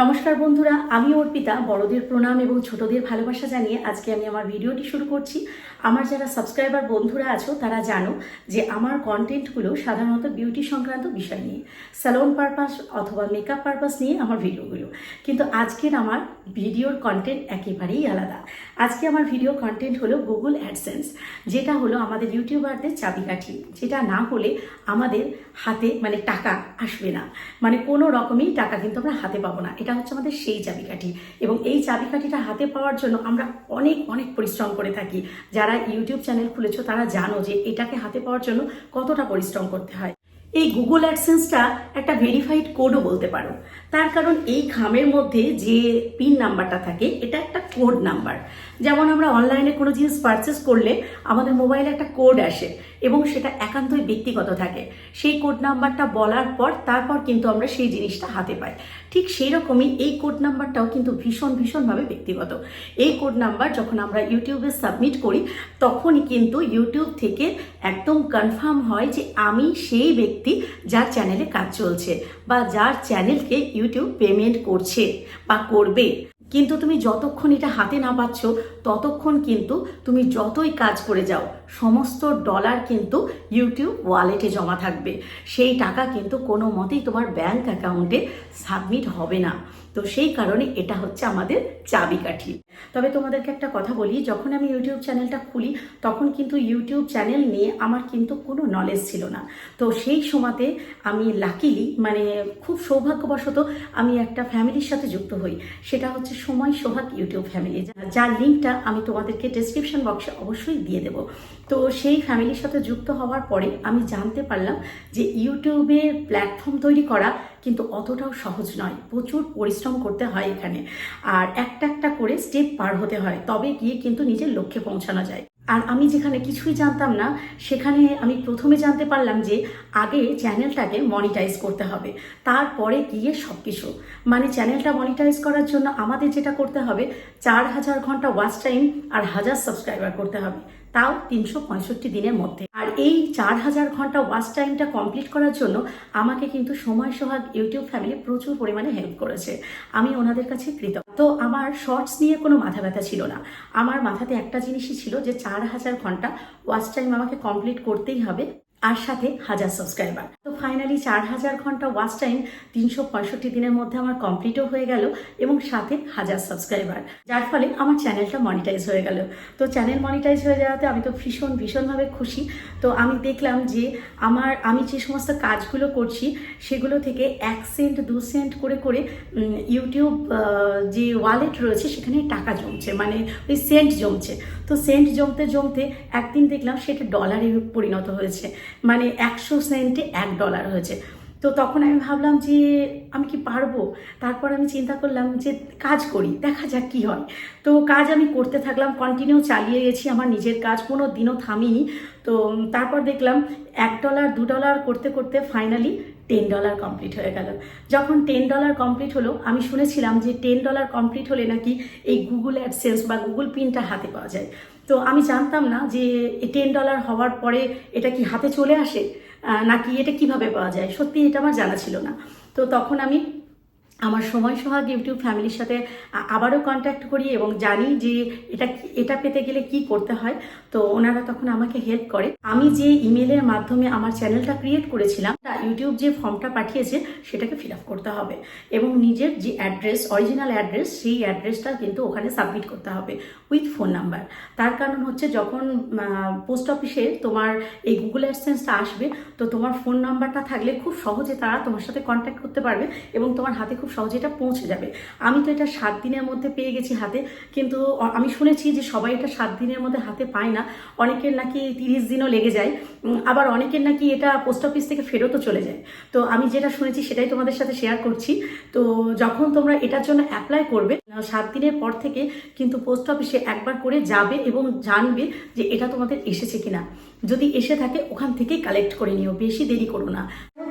নমস্কার বন্ধুরা, আমি অর্পিতা, বড়দের প্রণাম এবং ছোটদের ভালোবাসা জানিয়ে আজকে আমি আমার ভিডিওটি শুরু করছি। আমার যারা সাবস্ক্রাইবার বন্ধুরা আছো, তারা জানো যে আমার কন্টেন্টগুলো সাধারণত বিউটি সংক্রান্ত বিষয় নিয়ে স্যালন পারপাস অথবা মেকআপ পারপাস নিয়ে আমার ভিডিওগুলো। কিন্তু আজকের আমার ভিডিওর কন্টেন্ট একেবারেই আলাদা। আজকে আমার ভিডিও কন্টেন্ট হলো গুগল অ্যাডসেন্স যেটা হলো আমাদের ইউটিউবারদের চাবিকাঠি, যেটা না হলে আমাদের হাতে মানে টাকা আসবে না। মানে কোনো রকমই টাকা কিন্তু আমরা হাতে পাবো না। এটা হচ্ছে আমাদের সেই চাবিকাঠি। এবং এই চাবিকাঠিটা হাতে পাওয়ার জন্য আমরা অনেক অনেক পরিশ্রম করে থাকি। যারা ইউটিউব চ্যানেল খুলেছো, তারা জানো যে এটাকে হাতে পাওয়ার জন্য কতটা পরিশ্রম করতে হয়। এই গুগল অ্যাডসেন্সটা একটা ভেরিফাইড কোডও বলতে পারো। তার কারণ এই খামের মধ্যে যে পিন নাম্বারটা থাকে, এটা একটা কোড নাম্বার। যেমন আমরা অনলাইনে কোনো জিনিস পারচেস করলে আমাদের মোবাইলে একটা কোড আসে এবং সেটা একান্তই ব্যক্তিগত থাকে। সেই কোড নাম্বারটা বলার পর, তারপর কিন্তু আমরা সেই জিনিসটা হাতে পাই। ঠিক সেই রকমই এই কোড নাম্বারটাও কিন্তু ভীষণ, ভীষণভাবে ব্যক্তিগত। এই কোড নাম্বার যখন আমরা ইউটিউবে সাবমিট করি, তখনই কিন্তু ইউটিউব থেকে একদম কনফার্ম হয় যে আমি সেই ব্যক্তি যার চ্যানেলে কাজ চলছে বা যার চ্যানেলকে ইউটিউব পেমেন্ট করছে বা করবে। কিন্তু তুমি যতক্ষণ এটা হাতে না পাচ্ছ, ততক্ষণ কিন্তু তুমি যতই কাজ করে যাও, সমস্ত ডলার কিন্তু ইউটিউব ওয়ালেটে জমা থাকবে। সেই টাকা কিন্তু কোনো মতেই তোমার ব্যাংক অ্যাকাউন্টে সাবমিট হবে না। তো সেই কারণে এটা হচ্ছে আমাদের চাবিকাঠি। তবে তোমাদেরকে একটা কথা বলি, যখন আমি ইউটিউব চ্যানেলটা খুলি, তখন কিন্তু ইউটিউব চ্যানেল নিয়ে আমার কিন্তু কোনো নলেজ ছিল না। তো সেই সময়তে আমি লাকিলি মানে খুব সৌভাগ্যবশত আমি একটা ফ্যামিলির সাথে যুক্ত হই। সেটা হচ্ছে সময় সোহাগ ইউটিউব ফ্যামিলি যার লিঙ্কটা আমি তোমাদেরকে ডেসক্রিপশন বক্সে অবশ্যই দিয়ে দেবো। তো সেই ফ্যামিলির সাথে যুক্ত হওয়ার পরে আমি জানতে পারলাম যে ইউটিউবের প্ল্যাটফর্ম তৈরি করা কিন্তু অতটাও সহজ নয়, প্রচুর পরিশ্রম করতে হয় এখানে। আর একটা একটা করে স্টেপ পার হতে হয়, তবে গিয়ে কিন্তু নিজের লক্ষ্যে পৌঁছানো যায়। আর আমি যেখানে কিছুই জানতাম না, সেখানে আমি প্রথমে জানতে পারলাম যে আগে চ্যানেলটাকে মনিটাইজ করতে হবে, তারপরে গিয়ে সব কিছু মানে চ্যানেলটা মনিটাইজ করার জন্য আমাদের যেটা করতে হবে, চার হাজার ঘণ্টা ওয়াচ টাইম আর হাজার সাবস্ক্রাইবার করতে হবে। তাও তিনশো পঁয়ষট্টি দিনের মধ্যে। আর এই চার হাজার ঘণ্টা ওয়াচ টাইমটা কমপ্লিট করার জন্য আমাকে কিন্তু সময় সোহাগ ইউটিউব ফ্যামিলি প্রচুর পরিমাণে হেল্প করেছে। আমি ওনাদের কাছে কৃত তো আমার শর্টস নিয়ে কোনো মাথা ব্যথা ছিল না। আমার মাথাতে একটা জিনিসই ছিল যে চার হাজার ঘণ্টা ওয়াচ টাইম আমাকে কমপ্লিট করতেই হবে। আর সাথে হাজার সাবস্ক্রাইবার তো ফাইনালি চার হাজার ঘণ্টা ওয়াচ টাইম তিনশো পঁয়ষট্টি দিনের মধ্যে আমার কমপ্লিটও হয়ে গেল এবং সাথে হাজার সাবস্ক্রাইবার যার ফলে আমার চ্যানেলটা মনিটাইজ হয়ে গেল। তো চ্যানেল মনিটাইজ হয়ে যাওয়াতে আমি তো ভীষণ, ভীষণভাবে খুশি। তো আমি দেখলাম যে আমার, আমি যে সমস্ত কাজগুলো করছি, সেগুলো থেকে এক সেন্ট দু সেন্ট করে করে ইউটিউব যে ওয়ালেট রয়েছে, সেখানে টাকা জমছে। মানে ওই সেন্ট জমছে। তো সেন্ট জমতে জমতে একদিন দেখলাম সেটা ডলারে পরিণত হয়েছে। মানে একশো সেন্টে এক ডলার হয়েছে। তো তখন আমি ভাবলাম যে আমি কি পারব? তারপর আমি চিন্তা করলাম যে কাজ করি, দেখা যাক কি হয়। তো কাজ আমি করতে থাকলাম কন্টিনিউ চালিয়ে গেছি আমার নিজের কাজ, কোনো দিনও থামিনি। তো তারপর দেখলাম এক ডলার দু ডলার করতে করতে ফাইনালি টেন ডলার কমপ্লিট হয়ে গেল। যখন টেন ডলার কমপ্লিট হলো, আমি শুনেছিলাম যে টেন ডলার কমপ্লিট হলে নাকি এই গুগল অ্যাডসেন্স বা গুগল পিনটা হাতে পাওয়া যায়। তো আমি জানতাম না যে টেন ডলার হওয়ার পরে এটা কি হাতে চলে আসে? নাকি এটা কীভাবে পাওয়া যায়? সত্যি এটা আমার জানা ছিল না। তো তখন আমি আমার সময় সোহাগ ইউটিউব ফ্যামিলির সাথে আবারও কন্ট্যাক্ট করি এবং জানি যে এটা এটা পেতে গেলে কি করতে হয়। তো ওনারা তখন আমাকে হেল্প করে। আমি যে ইমেলের মাধ্যমে আমার চ্যানেলটা ক্রিয়েট করেছিলাম, তা ইউটিউব যে ফর্মটা পাঠিয়েছে, সেটাকে ফিল করতে হবে। এবং নিজের যে অ্যাড্রেস অরিজিনাল অ্যাড্রেস সেই অ্যাড্রেসটা কিন্তু ওখানে সাবমিট করতে হবে উইথ ফোন নাম্বার তার কারণ হচ্ছে যখন পোস্ট অফিসে তোমার এই গুগল অ্যাডসেন্সটা আসবে, তো তোমার ফোন নাম্বারটা থাকলে খুব সহজে তারা তোমার সাথে কন্ট্যাক্ট করতে পারবে এবং তোমার হাতে খুব সহজে এটা পৌঁছে যাবে। আমি তো এটা সাত দিনের মধ্যে পেয়ে গেছি হাতে, কিন্তু আমি শুনেছি যে সবাই এটা সাত দিনের মধ্যে হাতে পায় না। অনেকের নাকি তিরিশ দিনও লেগে যায়। আবার অনেকের নাকি এটা পোস্ট অফিস থেকে ফেরতও চলে যায়। তো আমি যেটা শুনেছি সেটাই তোমাদের সাথে শেয়ার করছি। তো যখন তোমরা এটার জন্য অ্যাপ্লাই করবে সাত দিনের পর থেকে কিন্তু পোস্ট অফিসে একবার করে যাবে এবং জানবে যে এটা তোমাদের এসেছে কিনা। যদি এসে থাকে, ওখান থেকেই কালেক্ট করে নিও। বেশি দেরি করো না।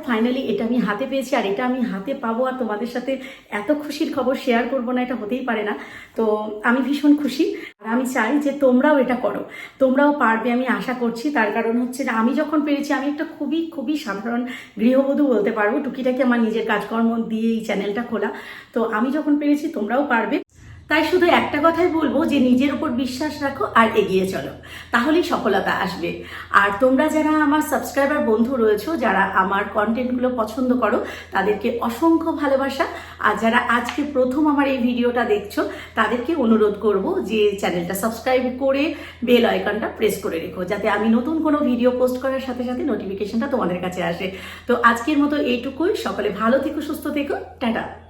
ফাইনালি এটা আমি হাতে পেয়েছি, আর এটা আমি হাতে পাবো, আর তোমাদের সাথে এত খুশির খবর শেয়ার করব না, এটা হতেই পারে না। তো আমি ভীষণ খুশি। আর আমি চাই যে তোমরাও এটা করো। তোমরাও পারবে, আমি আশা করছি। তার কারণ হচ্ছে আমি যখন পেরেছি, আমি একটা খুবই খুবই সাধারণ গৃহবধূ বলতে পারব টুকিটাকি আমার নিজের কাজকর্ম দিয়ে এই চ্যানেলটা খোলা। তো আমি যখন পেরেছি, তোমরাও পারবে। তাই শুধু একটা কথাই বলব যে নিজের উপর বিশ্বাস রাখো আর এগিয়ে চলো। তাহলেই সফলতা আসবে। আর তোমরা যারা আমার সাবস্ক্রাইবার বন্ধু রয়েছো, যারা আমার কন্টেন্টগুলো পছন্দ করো, তাদেরকে অসংখ্য ভালোবাসা। আর যারা আজকে প্রথম আমার এই ভিডিওটা দেখছ, তাদেরকে অনুরোধ করব যে চ্যানেলটা সাবস্ক্রাইব করে বেল আইকনটা প্রেস করে রেখো, যাতে আমি নতুন কোনো ভিডিও পোস্ট করার সাথে সাথে নোটিফিকেশনটা তোমাদের কাছে আসে। তো আজকের মতো এইটুকুই। সকলে ভালো থেকো, সুস্থ থেকো। টাটা।